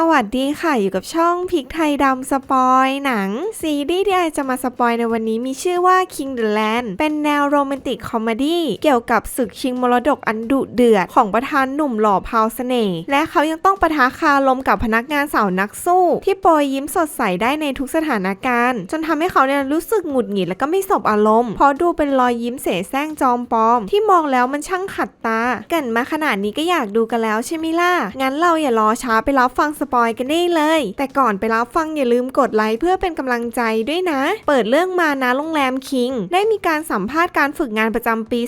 สวัสดีค่ะ อยู่กับช่องพิกไทยดำสปอยหนัง ซีรีส์ที่ไอจะมาสปอยในวันนี้มีชื่อว่า King the Land เป็นแนวโรแมนติกคอมเมดี้เกี่ยวกับศึกชิงมรดกอันดุเดือด ของประธานหนุ่มหล่อพาวเสน่ห์และเขายังต้องปะทะคารมกับพนักงานสาวนักสู้ ที่โปรยยิ้มสดใสได้ในทุกสถานการณ์ จนทำให้เขาเนี่ยรู้สึกหงุดหงิดและก็ไม่สบอารมณ์เพราะดูเป็นรอยยิ้มเสแสร้งจอมปลอม ที่มองแล้วมันช่างขัดตาเกันมาขนาดนี้ก็อยากดูกันแล้วใช่ไหมล่ะงั้นเราอย่ารอช้าไปรับฟังสปอยกันได้เลย แต่ก่อนไปรับฟังอย่าลืมกดไลค์เพื่อเป็นกำลังใจด้วยนะ เปิดเรื่องมานะโรงแรมคิง ได้มีการสัมภาษณ์การฝึกงานประจำปี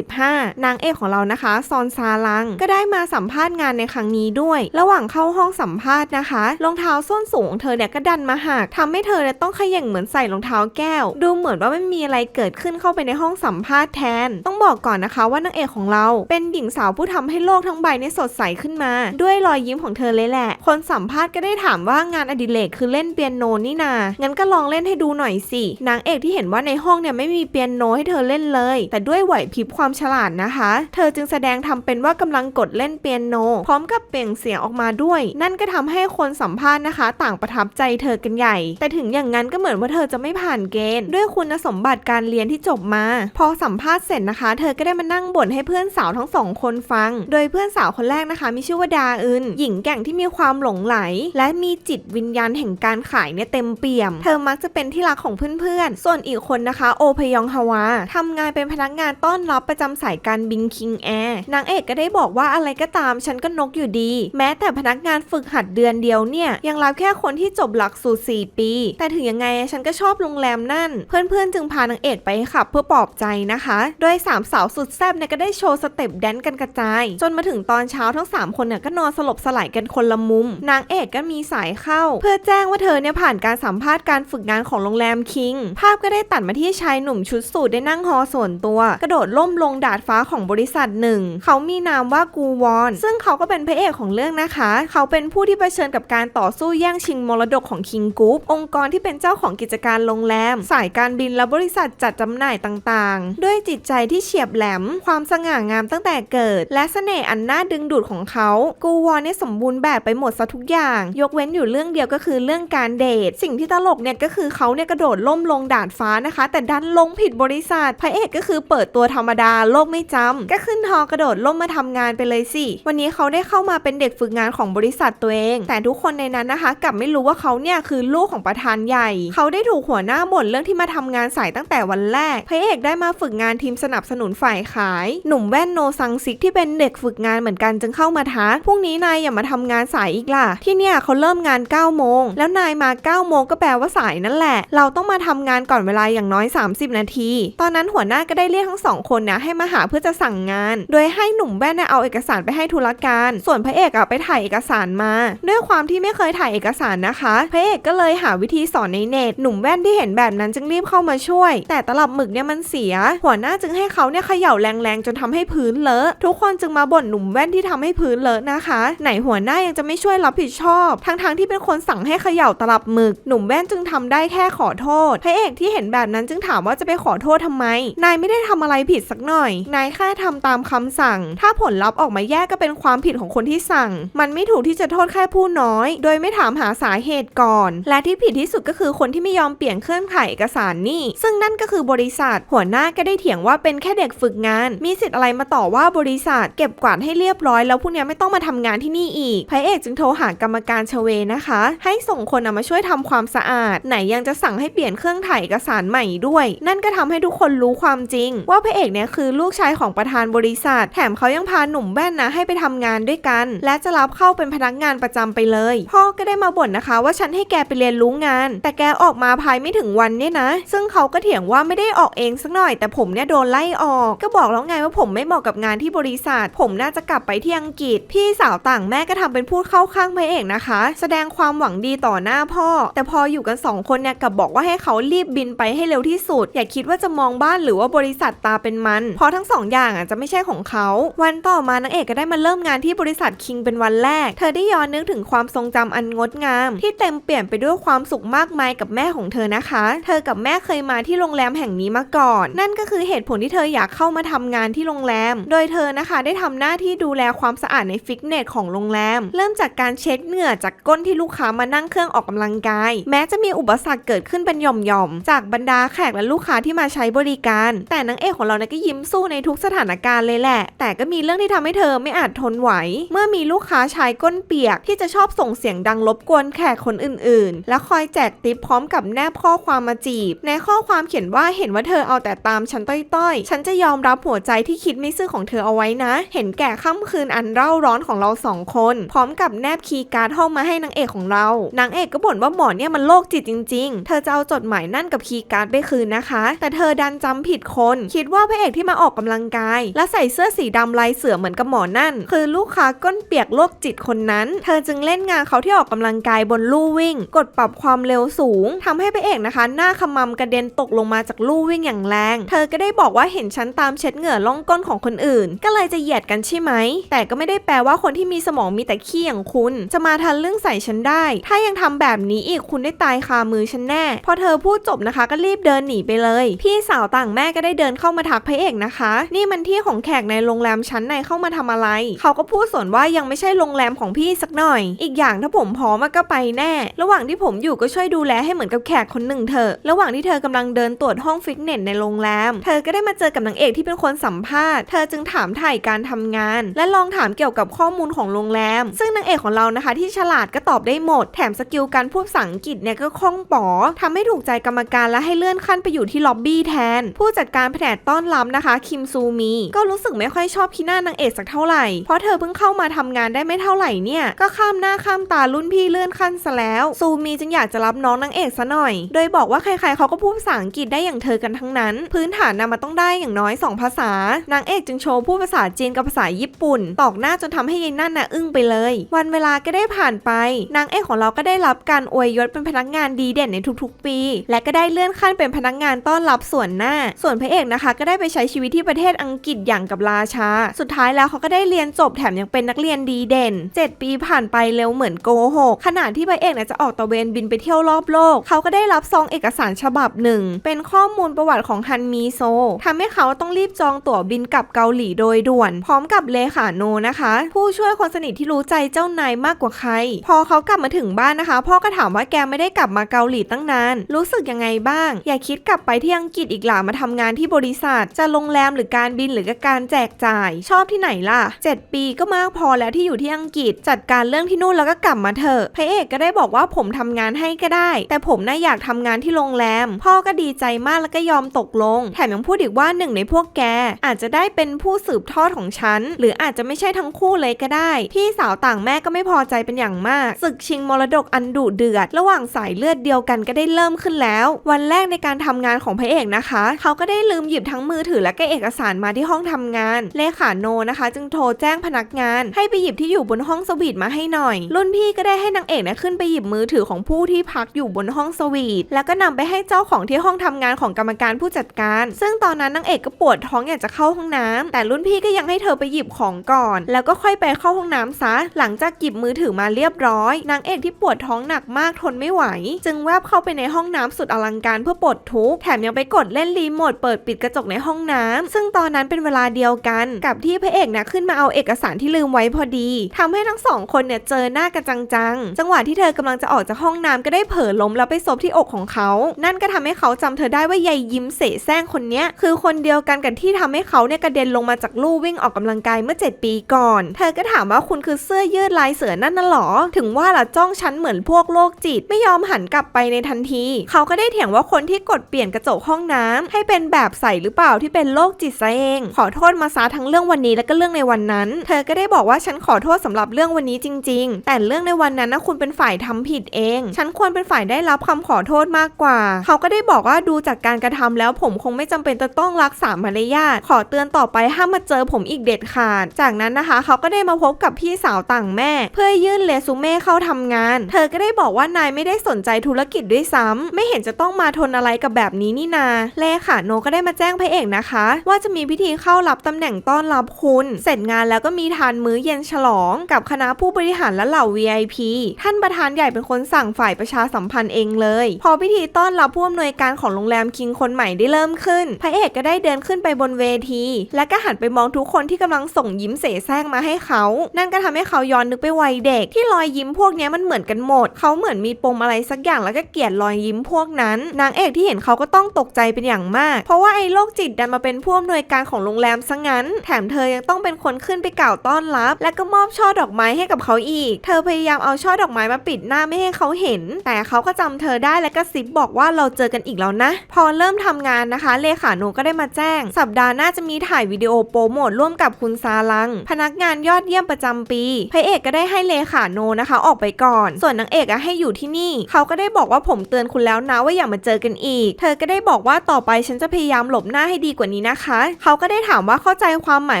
2015 นางเอกของเรานะคะ ซอนซาลัง ก็ได้มาสัมภาษณ์งานในครั้งนี้ด้วย ระหว่างเข้าห้องสัมภาษณ์นะคะรองเท้าส้นสูงของเธอเนี่ยก็ดันมาหักทำให้เธอเนี่ยต้องขย่งเหมือนใส่รองเท้าแก้ว ดูเหมือนว่าไม่มีอะไรเกิดขึ้นเข้าไปในห้องสัมภาษณ์แทน ต้องบอกก่อนนะคะว่านางเอกของเรา เป็นหญิงสาวผู้ทำให้โลกทั้งใบเนี่ยสดใสขึ้นมา ด้วยรอยยิ้มของเธอเลยแหละ คนสัมภาษณ์ก็ได้ถามว่างานอดิเรกคือเล่นเปียโนนี่นา งั้นก็ลองเล่นให้ดูหน่อยสิ นางเอกที่เห็นว่าในห้องเนี่ยไม่มีเปียโนให้เธอเล่นเลย แต่ด้วยไหวพริบความฉลาดนะคะ เธอจึงแสดงทำเป็นว่ากำลังกดเล่นเปียโน พร้อมกับเปล่งเสียงออกมาด้วย นั่นก็ทำให้คนสัมภาษณ์นะคะ ต่างประทับใจเธอกันใหญ่ แต่ถึงอย่างนั้นก็เหมือนว่าเธอจะไม่ผ่านเกณฑ์ ด้วยคุณสมบัติการเรียนที่จบมา พอสัมภาษณ์เสร็จนะคะ เธอก็ได้มานั่งบ่นให้เพื่อนสาวทั้งสองคนฟัง โดยเพื่อนสาวคนแรกนะคะ มีชื่อว่าดาอึนหญิงแก่งที่มีความหลงไหล และมีจิตวิญญาณแห่งการขายเนี่ยเต็มเปี่ยม เธอมักจะเป็นที่รักของเพื่อนๆ ส่วนอีกคนนะคะโอพยองฮาวาทำงานเป็นพนักงานต้อนรับประจำสายการบินคิงแอร์นางเอกก็ได้บอกว่าอะไรก็ตามฉันก็นกอยู่ดี แม้แต่พนักงานฝึกหัดเดือนเดียวเนี่ยยังรับแค่คนที่จบหลักสูตร4ปี แต่ถึงยังไงฉันก็ชอบโรงแรมนั่น เพื่อนๆ จึงพานางเอกไปขับเพื่อปลอบใจนะคะ โดยสามสาวสุดแซ่บเนี่ยก็ได้โชว์สเต็ปแดนซ์กันกระจาย จนมาถึงตอนเช้าทั้ง 3 คนเนี่ยก็นอนสลบสลายกันคนละมุมนางเอกก็มีสายเข้า เพื่อแจ้งว่าเธอเนี่ยผ่านการสัมภาษณ์การฝึกงานของโรงแรมคิง ภาพก็ได้ตัดมาที่ชายหนุ่มชุดสูทได้นั่งฮอส่วนตัว กระโดดล่มลงดาดฟ้าของบริษัทหนึ่ง เขามีนามว่ากูวอน ซึ่งเขาก็เป็นพระเอกของเรื่องนะคะ เขาเป็นผู้ที่เผชิญกับการต่อสู้แย่งชิงมรดกของคิงกรุ๊ปองค์กรที่เป็นเจ้าของกิจการโรงแรม สายการบินและบริษัทจัดจำหน่ายต่างๆ ด้วยจิตใจที่เฉียบแหลม ความสง่างามตั้งแต่เกิด และเสน่ห์อันน่าดึงดูดของเขา กูวอนเนี่ยสมบูรณ์แบบไปหมดซะทุกอย่าง ยกเว้นอยู่เรื่องเดียวก็คือเรื่องการเดท สิ่งที่ตลกเนี่ยก็คือเขาเนี่ยกระโดดล่มลงดาดฟ้านะคะ แต่ดันลงผิดบริษัทพระเอกก็คือเปิดตัวธรรมดาโลกไม่จำก็ขึ้นฮอกระโดดล่มมาทำงานไปเลยสิ วันนี้เขาได้เข้ามาเป็นเด็กฝึกงานของบริษัทตัวเอง แต่ทุกคนในนั้นนะคะกลับไม่รู้ว่าเขาเนี่ยคือลูกของประธานใหญ่ เขาได้ถูกหัวหน้าบ่นเรื่องที่มาทำงานสายตั้งแต่วันแรก พระเอกได้มาฝึกงานทีมสนับสนุนฝ่ายขาย หนุ่มแว่นโนซังซิกที่เป็นเด็กฝึกงานเหมือนกันจึงเข้ามาทักพรุ่งนี้นายอย่ามาทำงานสายอีกล่ะ ที่เนี่ยเขาเริ่มงาน9โมง แล้วนายมา9โมงก็แปลว่าสายนั่นแหละ เราต้องมาทำงานก่อนเวลาอย่างน้อย 30 นาที ตอนนั้นหัวหน้าก็ได้เรียกทั้งสองคนนะให้มาหาเพื่อจะสั่งงาน โดยให้หนุ่มแว่นเนี่ยเอาเอกสารไปให้ธุรการ ส่วนพระเอกอะไปถ่ายเอกสารมา ด้วยความที่ไม่เคยถ่ายเอกสารนะคะ พระเอกก็เลยหาวิธีสอนในเน็ต หนุ่มแว่นที่เห็นแบบนั้นจึงรีบเข้ามาช่วย แต่ตลับหมึกเนี่ยมันเสีย หัวหน้าจึงให้เขาเนี่ยเขย่าแรงๆจนทำให้พื้นเลอะ ทุกคนจึงมาบ่นหนุ่มแว่นที่ทำให้พื้นเลอะนะคะ ไหนหัวหน้ายังจะไม่ช่วยรับผิดชอบ ทั้งๆที่เป็นคนสั่งให้เขย่าตลับหมึก หนุ่มแว่นจึงทำได้แค่ขอโทษพระเอกที่เห็นแบบนั้นจึงถามว่าจะไปขอโทษทำไม นายไม่ได้ทำอะไรผิดสักหน่อย นายแค่ทำตามคำสั่ง ถ้าผลลัพธ์ออกมาแย่ก็เป็นความผิดของคนที่สั่ง มันไม่ถูกที่จะโทษแค่ผู้น้อย โดยไม่ถามหาสาเหตุก่อน และที่ผิดที่สุดก็คือคนที่ไม่ยอมเปลี่ยนเครื่องถ่ายเอกสารนี่ ซึ่งนั่นก็คือบริษัท หัวหน้าก็ได้เถียงว่าเป็นแค่เด็กฝึกงาน มีสิทธิ์อะไรมาต่อว่าบริษัท เก็บกวาดให้เรียบร้อยแล้วพวกนี้ไม่ต้องมาทำงานที่นี่อีกพระเอกจึงโทรหากรรมการชเวนะคะ ให้ส่งคนเอามาช่วยทำความสะอาด ไหนยังจะสั่งให้เปลี่ยนเครื่องถ่ายเอกสารใหม่ด้วย นั่นก็ทำให้ทุกคนรู้ความจริง ว่าพระเอกเนี่ยคือลูกชายของประธานบริษัท แถมเขายังพาหนุ่มแว่นนะให้ไปทำงานด้วยกัน และจะรับเข้าเป็นพนักงานประจำไปเลย พ่อก็ได้มาบ่นนะคะ ว่าฉันให้แกไปเรียนรู้งาน แต่แกออกมาภายไม่ถึงวันเนี่ยนะ ซึ่งเขาก็เถียงว่าไม่ได้ออกเองสักหน่อย แต่ผมเนี่ยโดนไล่ออก ก็บอกแล้วไงว่าผมไม่เหมาะกับงานที่บริษัท ผมน่าจะกลับไปที่อังกฤษ พี่สาวต่างแม่ก็ทำเป็นพูดเข้าข้างพระเอกนะคะ แสดงความหวังดีต่อหน้าพ่อ แต่พออยู่กันสองคนเนี่ยกับบอกว่าให้เขารีบบินไปให้เร็วที่สุด อย่าคิดว่าจะมองบ้านหรือว่าบริษัทตาเป็นมัน เพราะทั้งสองอย่างอะจะไม่ใช่ของเขา วันต่อมานางเอกก็ได้มาเริ่มงานที่บริษัทคิงเป็นวันแรก เธอได้ย้อนนึกถึงความทรงจำอันงดงาม ที่เต็มเปลี่ยนไปด้วยความสุขมากมายกับแม่ของเธอนะคะ เธอกับแม่เคยมาที่โรงแรมแห่งนี้มาก่อน นั่นก็คือเหตุผลที่เธออยากเข้ามาทำงานที่โรงแรม โดยเธอนะคะได้ทำหน้าที่ดูแลความสะอาดในฟิตเนสของโรงแรม เริ่มจากการการเช็ดเหงื่อจากก้นที่ลูกค้ามานั่งเครื่องออกกำลังกาย แม้จะมีอุปสรรคเกิดขึ้นเป็นหย่อมๆ จากบรรดาแขกและลูกค้าที่มาใช้บริการ แต่นางเอกของเราเนี่ยก็ยิ้มสู้ในทุกสถานการณ์เลยแหละ แต่ก็มีเรื่องที่ทำให้เธอไม่อาจทนไหว เมื่อมีลูกค้าชายก้นเปียกที่จะชอบส่งเสียงดังรบกวนแขกคนอื่นๆ และคอยแจกติปพร้อมกับแนบข้อความมาจีบ ในข้อความเขียนว่าเห็นว่าเธอเอาแต่ตามฉันต้อยๆ ฉันจะยอมรับหัวใจที่คิดไม่ซื่อของเธอเอาไว้นะ เห็นแก่ค่ำคืนอันเร่าร้อนของเราสองคน พร้อมกับแนบคีย์การ์ดห้องมาให้นางเอกของเรา นางเอกก็บ่นว่าหมอเนี่ยมันโรคจิตจริง ๆ เธอจะเอาจดหมายนั่นกับคีย์การ์ดไปคืนนะคะ แต่เธอดันจำผิดคน คิดว่าพระเอกที่มาออกกำลังกาย และใส่เสื้อสีดำลายเสือเหมือนกับหมอนั่น คือลูกค้าก้นเปียกโรคจิตคนนั้น เธอจึงเล่นงานเขาที่ออกกำลังกายบนลู่วิ่ง กดปรับความเร็วสูงทำให้พระเอกนะคะ หน้าขมำกระเด็นตกลงมาจากลู่วิ่งอย่างแรง เธอก็ได้บอกว่าเห็นฉันตามเช็ดเหงื่อล่องก้นของคนอื่น ก็เลยจะเหยียดกันใช่ไหม แต่ก็ไม่ได้แปลว่าคนที่มีสมองมีแต่ขี้อย่างคุณจะมาทันเรื่องใส่ฉันได้ ถ้ายังทำแบบนี้อีกคุณได้ตายคามือฉันแน่ พอเธอพูดจบนะคะ ก็รีบเดินหนีไปเลย พี่สาวต่างแม่ก็ได้เดินเข้ามาทักพระเอกนะคะ นี่มันที่ของแขกในโรงแรมชั้นในเข้ามาทำอะไร เขาก็พูดสวนว่ายังไม่ใช่โรงแรมของพี่สักหน่อย อีกอย่างถ้าผมพร้อมก็ไปแน่ ระหว่างที่ผมอยู่ก็ช่วยดูแลให้เหมือนกับแขกคนหนึ่งเถอะ ระหว่างที่เธอกำลังเดินตรวจห้องฟิตเนสในโรงแรม เธอก็ได้มาเจอกับนางเอกที่เป็นคนสัมภาษณ์ เธอจึงถามถ่ายการทำงาน และลองถามเกี่ยวกับข้อมูลของโรงแรม ซึ่งนางเอกของเรานะคะ ที่ฉลาดก็ตอบได้หมด แถมสกิลการพูดภาษาอังกฤษเนี่ยก็คล่องป๋อทำให้ถูกใจกรรมการและให้เลื่อนขั้นไปอยู่ที่ล็อบบี้แทน ผู้จัดการแผนกต้อนรับนะคะ คิมซูมี ก็รู้สึกไม่ค่อยชอบขี้หน้านางเอกสักเท่าไหร่ เพราะเธอเพิ่งเข้ามาทำงานได้ไม่เท่าไหร่เนี่ย ก็ข้ามหน้าข้ามตารุ่นพี่เลื่อนขั้นซะแล้ว ซูมีจึงอยากจะรับน้องนางเอกซะหน่อย โดยบอกว่าใครๆเขาก็พูดภาษาอังกฤษได้อย่างเธอกันทั้งนั้น พื้นฐานนะมันต้องได้อย่างน้อย 2 ภาษา นางเอกจึงโชว์พูดภาษาจีนกับภาษาญี่ปุ่น ตอกหน้าจนทำให้ยายนั่นน่ะอึ้งไปเลย วันเวลาก็ได้ผ่านไป นางเอกของเราก็ได้รับการอวยยศเป็นพนักงานดีเด่นในทุกๆ ปี และก็ได้เลื่อนขั้นเป็นพนักงานต้อนรับส่วนหน้า ส่วนพระเอกนะคะ ก็ได้ไปใช้ชีวิตที่ประเทศอังกฤษอย่างกับราชา สุดท้ายแล้วเขาก็ได้เรียนจบแถมยังเป็นนักเรียนดีเด่น 7 ปีผ่านไปเร็วเหมือนโกหกขณะที่พระเอกเนี่ยจะออกตระเวนบินไปเที่ยวรอบโลก เขาก็ได้รับซองเอกสารฉบับหนึ่ง เป็นข้อมูลประวัติของฮันมีโซทำให้เขาต้องรีบจองตั๋วบินกลับเกาหลีโดยด่วน พร้อมกับเลขาโนนะคะ ผู้ช่วยคนสนิทที่รู้ใจเจ้านายมากกว่าใคร พอเขากลับมาถึงบ้านนะคะ พ่อก็ถามว่าแกไม่ได้กลับมาเกาหลีตั้งนาน รู้สึกยังไงบ้าง อย่าคิดกลับไปที่อังกฤษอีกหล่ามาทำงานที่บริษัท จะโรงแรมหรือการบินหรือการแจกจ่าย ชอบที่ไหนล่ะ 7 ปีก็มากพอแล้วที่อยู่ที่อังกฤษ จัดการเรื่องที่นู่นแล้วก็กลับมาเถอะพระเอกก็ได้บอกว่าผมทำงานให้ก็ได้ แต่ผมน่าอยากทำงานที่โรงแรม พ่อก็ดีใจมากแล้วก็ยอมตกลง แถมยังพูดอีกว่าหนึ่งในพวกแก อาจจะได้เป็นผู้สืบทอดของฉัน หรืออาจจะไม่ใช่ทั้งคู่เลยก็ได้ พี่สาวต่างแม่ก็ไม่พอใจเป็นอย่างมากศึกชิงมรดกอันดุเดือด ระหว่างสายเลือดเดียวกันก็ได้เริ่มขึ้นแล้ว วันแรกในการทำงานของพระเอกนะคะ เขาก็ได้ลืมหยิบทั้งมือถือและก็เอกสารมาที่ห้องทำงาน เลขาโนนะคะ จึงโทรแจ้งพนักงาน ให้ไปหยิบที่อยู่บนห้องสวีทมาให้หน่อย รุ่นพี่ก็ได้ให้นางเอกนี่ยขึ้นไปหยิบมือถือของผู้ที่พักอยู่บนห้องสวีทแล้วก็นำไปให้เจ้าของที่ห้องทำงานของกรรมการผู้จัดการ ซึ่งตอนนั้นนางเอกก็ปวดท้องอยากจะเข้าห้องน้ำแต่รุ่นพี่ก็ยังให้เธอไปหยิบของก่อน แล้วก็ค่อยไปเข้าห้องน้ำซะหลังจากหยิบมือถือมาเรียบร้อย นางเอกที่ปวดท้องหนักมากทนไม่ไหว จึงแวบเข้าไปในห้องน้ำสุดอลังการเพื่อปลดทุกข์แถมยังไปกดเล่นรีโมทเปิดปิดกระจกในห้องน้ำซึ่งตอนนั้นเป็นเวลาเดียวกันกับที่พระเอกนะขึ้นมาเอาเอกสารที่ลืมไว้พอดีทำให้ทั้งสองคนเนี่ยเจอหน้ากันจังๆจังหวะที่เธอกำลังจะออกจากห้องน้ำก็ได้เผลอล้มแล้วไปซบที่อกของเขา นั่นก็ทำให้เขาจำเธอได้ว่ายายยิ้มเสแสร้งคนนี้คือคนเดียวกันกับที่ทำให้เขาเนี่ยกระเด็นลงมาจากลู่วิ่งออกกำลังกายเมื่อ 7 ปีก่อน เธอก็ถามว่าคุณคือเสื้อยืดลายเสือนั่นน่ะหรอ ถึงว่าล่ะจ้องฉันเหมือนพวกโรคจิต ไม่ยอมหันกลับไปในทันที เขาก็ได้เถียงว่าคนที่กดเปลี่ยนกระจกห้องน้ำให้เป็นแบบใสหรือเปล่าที่เป็นโรคจิตซะเอง ขอโทษมาซาทั้งเรื่องวันนี้และก็เรื่องในวันนั้น เธอก็ได้บอกว่าฉันขอโทษสำหรับเรื่องวันนี้จริง ๆ แต่เรื่องในวันนั้นนะคุณเป็นฝ่ายทำผิดเอง ฉันควรเป็นฝ่ายได้รับคำขอโทษมากกว่า เขาก็ได้บอกว่าดูจากการกระทำแล้วผมคงไม่จำเป็นจะต้องรักษามารยาทขอเตือนต่อไปห้ามมาเจอผมอีกเด็ดขาด จากนั้นนะคะ เขาก็ได้มาพบกับพี่สาวต่างแม่เพื่อยื่นเรซูเม่เข้าทำงาน เธอก็ได้บอกว่านายไม่ได้สนใจธุรกิจด้วยซ้ำไม่เห็นจะต้องมาทนอะไรกับแบบนี้นี่นาเลขาโนก็ได้มาแจ้งพระเอกนะคะ ว่าจะมีพิธีเข้ารับตำแหน่งต้อนรับคุณ เสร็จงานแล้วก็มีทานมื้อเย็นฉลอง กับคณะผู้บริหารและเหล่า VIP ท่านประธานใหญ่เป็นคนสั่งฝ่ายประชาสัมพันธ์เองเลย พอพิธีต้อนรับผู้อำนวยการของโรงแรมคิงคนใหม่ได้เริ่มขึ้น พระเอกก็ได้เดินขึ้นไปบนเวที และก็หันไปมองทุกคนที่กำลังส่งยิ้มเสแสร้งมาให้เขา นั่นก็ทำให้เขาย้อนนึกไปวัยเด็กที่รอยยิ้มพวกนี้มันเหมือนกันหมด เขาเหมือนมีปมอะไรสักอย่างแล้วก็เกลียดรอยยิ้มพวกนั้น นางเอกที่เห็นเขาก็ต้องตกใจเป็นอย่างมาก เพราะว่าไอ้โรคจิตดันมาเป็นผู้อำนวยการของโรงแรมซะงั้น แถมเธอยังต้องเป็นคนขึ้นไปกล่าวต้อนรับ และก็มอบช่อดอกไม้ให้กับเขาอีก เธอพยายามเอาช่อดอกไม้มาปิดหน้าไม่ให้เขาเห็น แต่เขาก็จำเธอได้และก็ซิบบอกว่าเราเจอกันอีกแล้วนะ พอเริ่มทำงานนะคะ เลขาโนก็ได้มาแจ้ง สัปดาห์หน้าจะมีถ่ายวิดีโอโปรโมทร่วมกับคุณซาลัง พนักงานยอดเยี่ยมประจำปีพระเอกก็ได้ให้เลขาโนนะคะ ออกไปก่อน ส่วนนางเอกอะให้อยู่ที่นี่ เขาก็ได้บอกว่าผมเตือนคุณแล้วนะว่าอย่ามาเจอกันอีก เธอก็ได้บอกว่าต่อไปฉันจะพยายามหลบหน้าให้ดีกว่านี้นะคะ เขาก็ได้ถามว่าเข้าใจความหมาย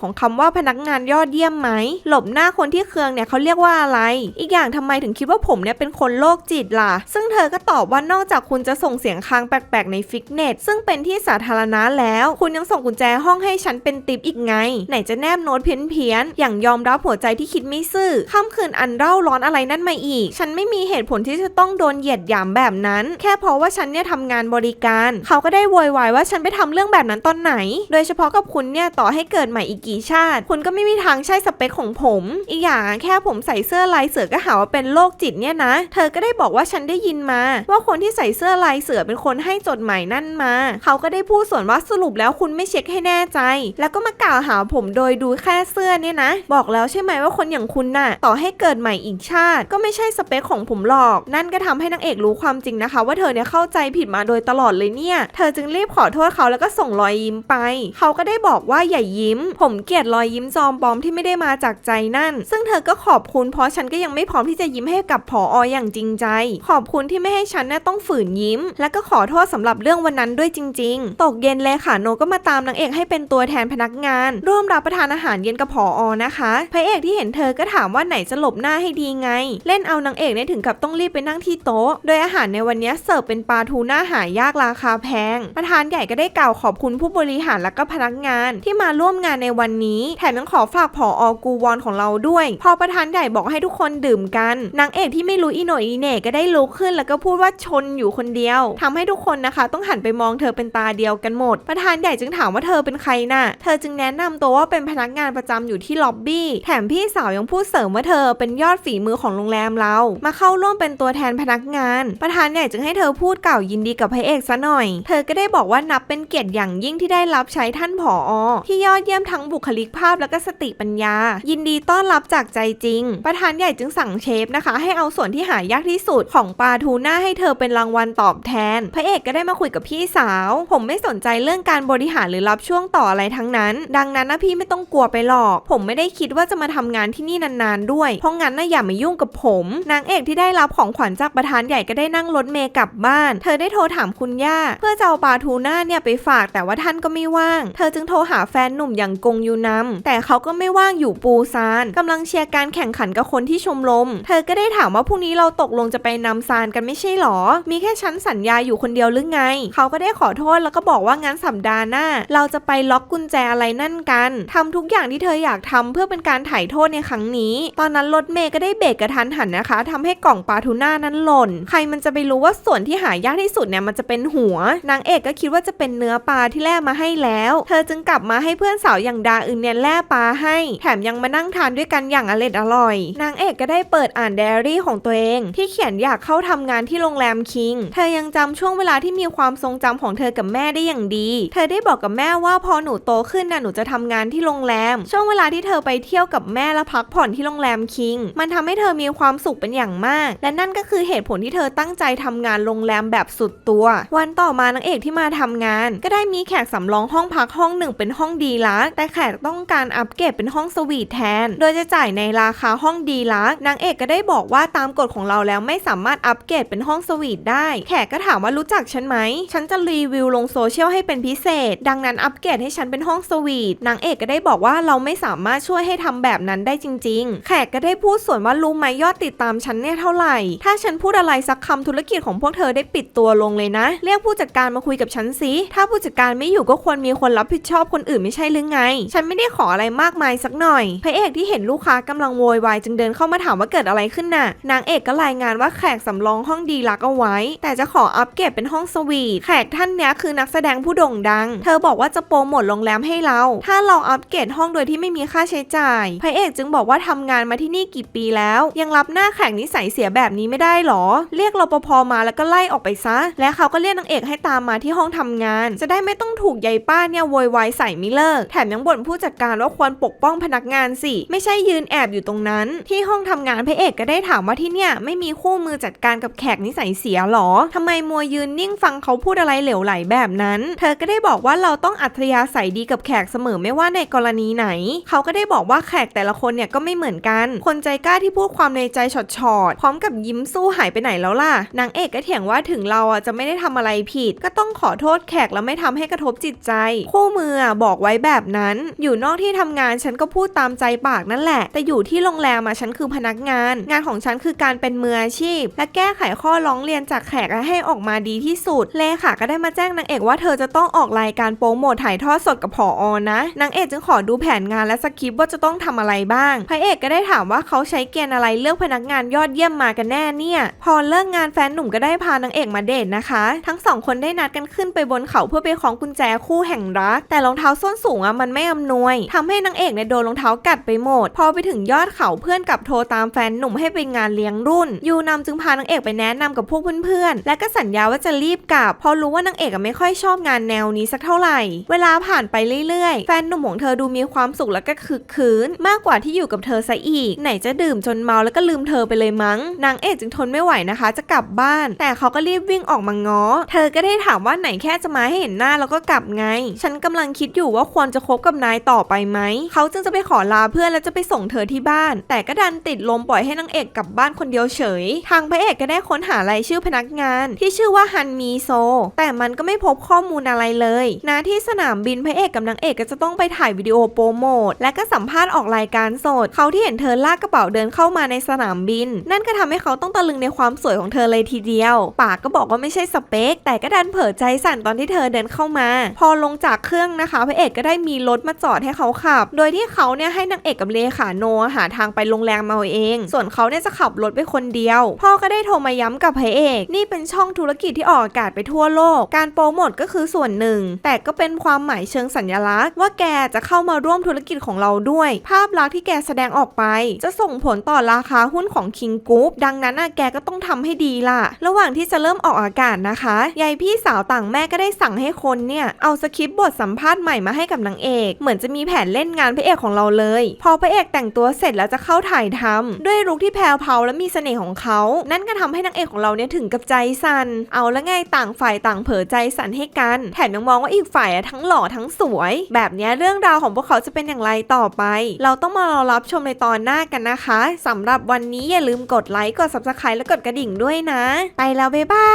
ของคำว่าพนักงานยอดเยี่ยมไหม หลบหน้าคนที่เคืองเนี่ยเขาเรียกว่าอะไร อีกอย่างทำไมถึงคิดว่าผมเนี่ยเป็นคนโรคจิตล่ะ ซึ่งเธอก็ตอบว่านอกจากคุณจะส่งเสียงคางแปลกๆในฟิตเนสซึ่งเป็นที่สาธารณะแล้ว คุณยังส่งกุญแจห้องให้ฉันเป็นติปอีกไง ไหนจะแนบโน้ตเพี้ยนๆอย่างยอมรับหัวใจที่คิดไม่ซื่อค่ำคืนอันเร่าร้อนอะไรนั่นมาอีก ฉันไม่มีเหตุผลที่จะต้องโดนเหยียดหยามแบบนั้น แค่เพราะว่าฉันเนี่ยทำงานบริการ เขาก็ได้โวยวายว่าฉันไปทำเรื่องแบบนั้นตอนไหน โดยเฉพาะกับคุณเนี่ยต่อให้เกิดใหม่อีกกี่ชาติ คุณก็ไม่มีทางใช่สเปคของผม อีกอย่างแค่ผมใส่เสื้อลายเสือก็หาว่าเป็นโรคจิตเนี่ยนะ เธอก็ได้บอกว่าฉันได้ยินมา ว่าคนที่ใส่เสื้อลายเสือเป็นคนให้จดหมายนั่นมา เขาก็ได้พูดส่วนว่าสรุปแล้วคุณไม่เช็คให้แน่ใจ แล้วก็มากล่าวหาผมโดยดูแค่เสื้อเนี่ยนะ บอกแล้วใช่ไหมว่าคนอย่างคุณน่ะต่อให้เกิดใหม่อีกชาติ ก็ไม่ใช่สเปคของผมหรอก นั่นก็ทำให้นางเอกรู้ความจริงนะคะ ว่าเธอเนี่ยเข้าใจผิดมาโดยตลอดเลยเนี่ย เธอจึงรีบขอโทษเขาแล้วก็ส่งรอยยิ้มไป เขาก็ได้บอกว่าอย่ายิ้ม ผมเกลียดรอยยิ้มจอมปลอมที่ไม่ได้มาจากใจนั่น ซึ่งเธอก็ขอบคุณเพราะฉันก็ยังไม่พร้อมที่จะยิ้มให้กับผอออย่างจริงใจ ขอบคุณที่ไม่ให้ฉันน่ต้องฝืนยิ้ม และก็ขอโทษสำหรับเรื่องวันนั้นด้วยจริง ๆ ตกเย็นเลยค่ะโนก็มาตามนางเอกให้เป็นตัวแทนพนักงาน ร่วมรับประทานอาหารเย็นกับผออนะคะ พระเอกที่เห็นเธอก็ถามว่าไหนจะหลบหน้าให้ดีไง เล่นเอานางเอกเนี่ยถึงกับต้องรีบไปนั่งที่โต๊ะ โดยอาหารในวันนี้เสิร์ฟเป็นปลาทูน่าหายากราคาแพง ประธานใหญ่ก็ได้กล่าวขอบคุณผู้บริหารและก็พนักงานที่มาร่วมงานในวันนี้แถมยังขอฝากผออกูวอนของเราด้วย พอประธานใหญ่บอกให้ทุกคนดื่มกันนางเอกที่ไม่รู้อีโนอีเน่ก็ได้ลุกขึ้น แล้วก็พูดว่าชนอยู่คนเดียวทำให้ทุกคนนะคะ ต้องหันไปมองเธอเป็นตาเดียวกันหมด ประธานใหญ่จึงถามว่าเธอเป็นใครน่ะ เธอจึงแนะนำตัวว่าเป็นพนักงานประจำอยู่ที่ล็อบบี้ แถมพี่สาวยังพูดเสริมว่าเธอเธอเป็นยอดฝีมือของโรงแรมเรา มาเข้าร่วมเป็นตัวแทนพนักงาน ประธานใหญ่จึงให้เธอพูดกล่าวยินดีกับพระเอกซะหน่อย เธอก็ได้บอกว่านับเป็นเกียรติอย่างยิ่งที่ได้รับใช้ท่านผออที่ยอดเยี่ยมทั้งบุคลิกภาพและก็สติปัญญา ยินดีต้อนรับจากใจจริง ประธานใหญ่จึงสั่งเชฟนะคะ ให้เอาส่วนที่หายากที่สุดของปลาทูน่าให้เธอเป็นรางวัลตอบแทน พระเอกก็ได้มาคุยกับพี่สาว ผมไม่สนใจเรื่องการบริหารหรือรับช่วงต่ออะไรทั้งนั้น ดังนั้นนะพี่ไม่ต้องกลัวไปหรอก ผมไม่ได้คิดว่าจะมาทำงานที่นี่นานๆด้วยเพราะงั้นนะอย่ามายุ่งกับผม นางเอกที่ได้รับของขวัญจากประธานใหญ่ก็ได้นั่งรถเมล์กลับบ้าน เธอได้โทรถามคุณย่า เพื่อจะเอาปลาทูน่าเนี่ยไปฝากแต่ว่าท่านก็ไม่ว่าง เธอจึงโทรหาแฟนหนุ่มอย่างกงยูนำแต่เขาก็ไม่ว่างอยู่ปูซานกำลังเชียร์การแข่งขันกับคนที่ชมรม เธอก็ได้ถามว่าพรุ่งนี้เราตกลงจะไปนำซานกันไม่ใช่หรอ มีแค่ฉันสัญญาอยู่คนเดียวหรือไง เขาก็ได้ขอโทษแล้วก็บอกว่างั้นสัปดาห์หน้า เราจะไปล็อกกุญแจอะไรนั่นกันทำทุกอย่างที่เธออยากทำเพื่อเป็นการถ่ายโทษในครั้งนี้ ตอนนั้นรถเมย์ก็ได้เบรกกระทันหันนะคะทำให้กล่องปลาทูน่านั้นหล่น ใครมันจะไปรู้ว่าส่วนที่หายากที่สุดเนี่ยมันจะเป็นหัว นางเอกก็คิดว่าจะเป็นเนื้อปลาที่แล่มาให้แล้ว เธอจึงกลับมาให้เพื่อนสาวอย่างดาอึนเนี่ยแล่ปลาให้ แถมยังมานั่งทานด้วยกันอย่างอร่อยอร่อย นางเอกก็ได้เปิดอ่านไดอารี่ของตัวเอง ที่เขียนอยากเข้าทำงานที่โรงแรมคิง เธอยังจำช่วงเวลาที่มีความทรงจำของเธอกับแม่ได้อย่างดี เธอได้บอกกับแม่ว่าพอหนูโตขึ้นนะหนูจะทำงานที่โรงแรม ช่วงเวลาที่เธอไปเที่ยวกับแม่และพักผ่อนที่โรงแรมคิง มันทำให้เธอมีความสุขเป็นอย่างมาก และนั่นก็คือเหตุผลที่เธอตั้งใจทำงานโรงแรมแบบสุดตัว วันต่อมานางเอกที่มาทำงาน ก็ได้มีแขกสำรองห้องพักห้องหนึ่งเป็นห้องดีลักแต่แขกต้องการอัปเกรดเป็นห้องสวีทแทน โดยจะจ่ายในราคาห้องดีลักนางเอกก็ได้บอกว่าตามกฎของเราแล้วไม่สามารถอัปเกรดเป็นห้องสวีทได้ แขกก็ถามว่ารู้จักฉันไหม ฉันจะรีวิวลงโซเชียลให้เป็นพิเศษ ดังนั้นอัปเกรดให้ฉันเป็นห้องสวีท นางเอกก็ได้บอกว่าเราไม่สามารถช่วยให้ทำแบบนั้นได้จริง ๆ แขกก็ได้พูดส่วนว่ารู้ไหมยอดติดตามฉันเนี่ยเท่าไหร่ ถ้าฉันพูดอะไรสักคำธุรกิจของพวกเธอได้ปิดตัวลงเลยนะ เรียกผู้จัดการมาคุยกับฉันสิ ถ้าผู้จัดการไม่อยู่ก็ควรมีคนรับผิดชอบคนอื่นไม่ใช่หรือไง ฉันไม่ได้ขออะไรมากมายสักหน่อย พระเอกที่เห็นลูกค้ากำลังโวยวายจึงเดินเข้ามาถามว่าเกิดอะไรขึ้นน่ะ นางเอกก็รายงานว่าแขกสำรองห้องดีลักเอาไว้ แต่จะขออัปเกรดเป็นห้องสวีท แขกท่านเนี้ยคือนักแสดงผู้โด่งดัง เธอบอกว่าจะโปรโมทโรงแรมให้เรา ถ้าเราอัปเกรดห้องโดยที่ไม่มีค่าใช้จ่าย พระเอกจึงบอกว่าทำงานมาที่นี่กี่ปีแล้ว ยังรับหน้าแขกนิสัยเสียแบบนี้ไม่ได้หรอ เรียกรปภมาแล้วก็ไล่ออกไปซะ และเขาก็เรียกนางเอกให้ตามมาที่ห้องทำงาน จะได้ไม่ต้องถูกยายป้าเนี่ยโวยวายใส่ไม่เลิก แถมยังบ่นผู้จัดการว่าควรปกป้องพนักงานสิ ไม่ใช่ยืนแอบอยู่ตรงนั้น ที่ห้องทำงานพระเอกก็ได้ถามว่าที่เนี่ยไม่มีคู่มือจัดการกับแขกนิสัยเสียหรอทำไมมัวยืนนิ่งฟังเขาพูดอะไรเหลวไหลแบบนั้น เธอก็ได้บอกว่าเราต้องอัธยาศัยดีกับแขกเสมอไม่ว่าในกรณีไหน เขาก็ได้บอกว่าแขกแต่ละคนเนี่ยก็ไม่เหมือนกันคนใจกล้าที่พูดความในใจฉอดๆพร้อมกับยิ้มสู้หายไปไหนแล้วล่ะ นางเอกก็เถียงว่าถึงเราอะจะไม่ได้ทำอะไรผิด ก็ต้องขอโทษแขกแล้วไม่ทำให้กระทบจิตใจ คู่มืออะบอกไว้แบบนั้น อยู่นอกที่ทำงานฉันก็พูดตามใจปากนั่นแหละ แต่อยู่ที่โรงแรมมาฉันคือพนักงาน งานของฉันคือการเป็นมืออาชีพ และแก้ไขข้อร้องเรียนจากแขกให้ออกมาดีที่สุด เลขาก็ได้มาแจ้งนางเอกว่าเธอจะต้องออกรายการโปรโมทถ่ายทอดสดกับผออนะ นางเอกจึงขอดูแผนงานและสคริปต์ว่าจะต้องทำอะไรบ้าง พระเอกก็ได้ถามว่าเขาใช้เกณฑ์อะไรเลือกพนักงานยอดเยี่ยมมากันแน่เนี่ย พอเลิกงานแฟนหนุ่มก็ได้พานางเอกมาเดทนะคะ ทั้งสองคนได้นัดกันขึ้นไปบนเขาเพื่อไปคล้องกุญแจคู่แห่งรัก แต่รองเท้าส้นสูงอะมันไม่อำนวยทำให้นางเอกเนี่ยโดนรองเท้ากัดไปหมด พอไปถึงยอดเขาเพื่อนกับโทรตามแฟนหนุ่มให้ไปงานเลี้ยงรุ่น ยูนำจึงพานางเอกไปแนะนำกับพวกเพื่อนๆและก็สัญญาว่าจะรีบกลับเพราะรู้ว่านางเอกไม่ค่อยชอบงานแนวนี้สักเท่าไหร่ เวลาผ่านไปเรื่อยๆ แฟนหนุ่มของเธอดูมีความสุขแล้วก็คึกคืนมากกว่าที่อยู่กับเธอซะอีกไหนจะดื่มจนเมาแล้วก็ลืมเธอไปเลยมั้ง นางเอกจึงทนไม่ไหวนะคะ จะกลับบ้าน แต่เขาก็รีบวิ่งออกมาง้อ เธอก็ได้ถามว่าไหนแค่จะมาให้เห็นหน้าแล้วก็กลับไง ฉันกำลังคิดอยู่ว่าควรจะคบกับนายต่อไปไหม เขาจึงจะไปขอลาเพื่อนแล้วจะไปส่งเธอที่บ้าน แต่ก็ดันติดลมปล่อยให้นางเอกกลับบ้านคนเดียวเฉย ทางพระเอกก็ได้ค้นหารายชื่อพนักงาน ที่ชื่อว่าฮันมีโซ แต่มันก็ไม่พบข้อมูลอะไรเลยนะที่สนามบินพระเอกกับนางเอกก็จะต้องไปถ่ายวิดีโอโปรโมทและก็สัมภาษณ์ออกรายการสด เขาที่เห็นเธอลากกระเป๋าเดินเข้ามาในสนามบิน นั่นก็ทำให้เขาต้องตะลึงในความสวยของเธอเลยทีเดียว ปากก็บอกว่าไม่ใช่สเปค แต่ก็ดันเผลอใจสั่นตอนที่เธอเดินเข้ามา พอลงจากเครื่องนะคะพระเอกก็ได้มีรถมาจอดให้เขาขับ โดยที่เขาเนี่ยให้นางเอกกับเลขาโนหาทางไปโรงแรมมาเอาเอง ส่วนเขาเนี่ยจะขับรถไปคนเดียว พ่อก็ได้โทรมาย้ำกับพระเอก นี่เป็นช่องธุรกิจที่ออกอากาศไปทั่วโลก การโปรโมทก็คือส่วนหนึ่ง แต่ก็เป็นความหมายเชิงสัญลักษณ์ ว่าแกจะเข้ามาร่วมธุรกิจของเราด้วย ภาพลักษณ์ที่แกแสดงออกไปจะส่งผลต่อราคาหุ้นของ King Group ดังนั้นน่ะแกก็ต้องทำให้ดีล่ะ ระหว่างที่จะเริ่มออกอากาศนะคะยายพี่สาวต่างแม่ก็ได้สั่งให้คนเนี่ย เอาสคริปต์บทสัมภาษณ์ใหม่มาให้กับนางเอก เหมือนจะมีแผนเล่นงานพระเอกของเราเลย พอพระเอกแต่งตัวเสร็จแล้วจะเข้าถ่ายทำด้วยลุคที่แพรวพราและมีเสน่ห์ของเขา นั่นก็ทำให้นางเอกของเราเนี่ยถึงกับใจสั่น เอาล้วไงต่างฝ่ายต่างเผลอใจสั่นให้กัน แถมยังมองว่าอีกฝ่ายอะทั้งหล่อทั้งสวย แบบนี้เรื่องราวของพวกเขาจะเป็นอย่างไรต่อไป เราต้องมารอรับชมในตอนหน้าน้ากันนะคะสำหรับวันนี้อย่าลืมกดไลค์กด subscribe และกดกระดิ่งด้วยนะ ไปแล้วบ๊ายบา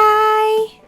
ย